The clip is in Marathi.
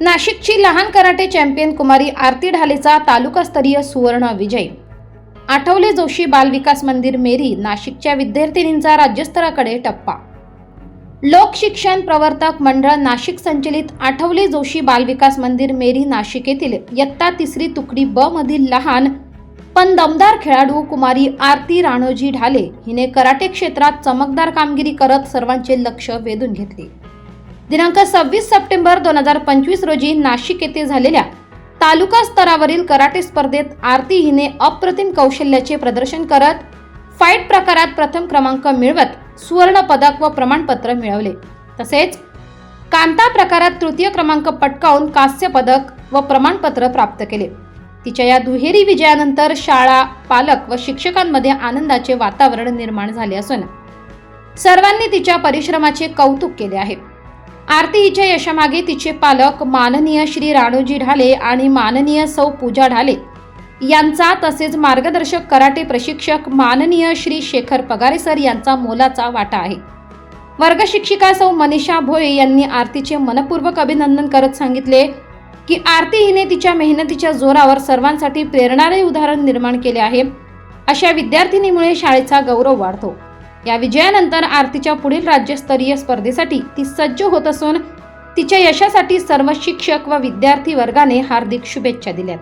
नाशिकची लहान कराटे चॅम्पियन कुमारी आरती ढालेचा तालुकास्तरीय सुवर्ण विजय. आठवले जोशी बालविकास मंदिर मेरी नाशिकच्या विद्यार्थिनींचा राज्यस्तराकडे टप्पा. लोकशिक्षण प्रवर्तक मंडळ नाशिक संचलित आठवले जोशी बालविकास मंदिर मेरी नाशिक येथील इयत्ता तिसरी तुकडी ब मधील लहान पण दमदार खेळाडू कुमारी आरती राणोजी ढाले हिने कराटे क्षेत्रात चमकदार कामगिरी करत सर्वांचे लक्ष वेधून घेतले. दिनांक सव्वीस सप्टेंबर दोन हजार पंचवीस रोजी नाशिक येथे झालेल्या तालुका स्तरावरील कराटे स्पर्धेत आरती हिने अप्रतिम कौशल्याचे प्रदर्शन करत फाईट प्रकारात प्रथम क्रमांक मिळवत सुवर्ण पदक व प्रमाणपत्र मिळवले. तसेच कांता प्रकारात तृतीय क्रमांक पटकावून कांस्य पदक व प्रमाणपत्र प्राप्त केले. तिच्या या दुहेरी विजयानंतर शाळा पालक व शिक्षकांमध्ये आनंदाचे वातावरण निर्माण झाले असून सर्वांनी तिच्या परिश्रमाचे कौतुक केले आहे. आरती हिच्या यशामागे तिचे पालक माननीय श्री राणूजी ढाले आणि माननीय सौ पूजा ढाले. यांचा तसेच मार्गदर्शक कराटे प्रशिक्षक माननीय श्री शेखर पगारे सर यांचा मोलाचा वाटा आहे. वर्गशिक्षिका सौ मनीषा भोये यांनी आरतीचे मनपूर्वक अभिनंदन करत सांगितले की आरती हिने तिच्या मेहनतीच्या जोरावर सर्वांसाठी प्रेरणादायी उदाहरण निर्माण केले आहे. अशा विद्यार्थिनीमुळे शाळेचा गौरव वाढतो. या विजयानंतर आरतीच्या पुढील राज्यस्तरीय स्पर्धेसाठी ती सज्ज होत असून तिच्या यशासाठी सर्व शिक्षक व विद्यार्थी वर्गाने हार्दिक शुभेच्छा दिल्यात.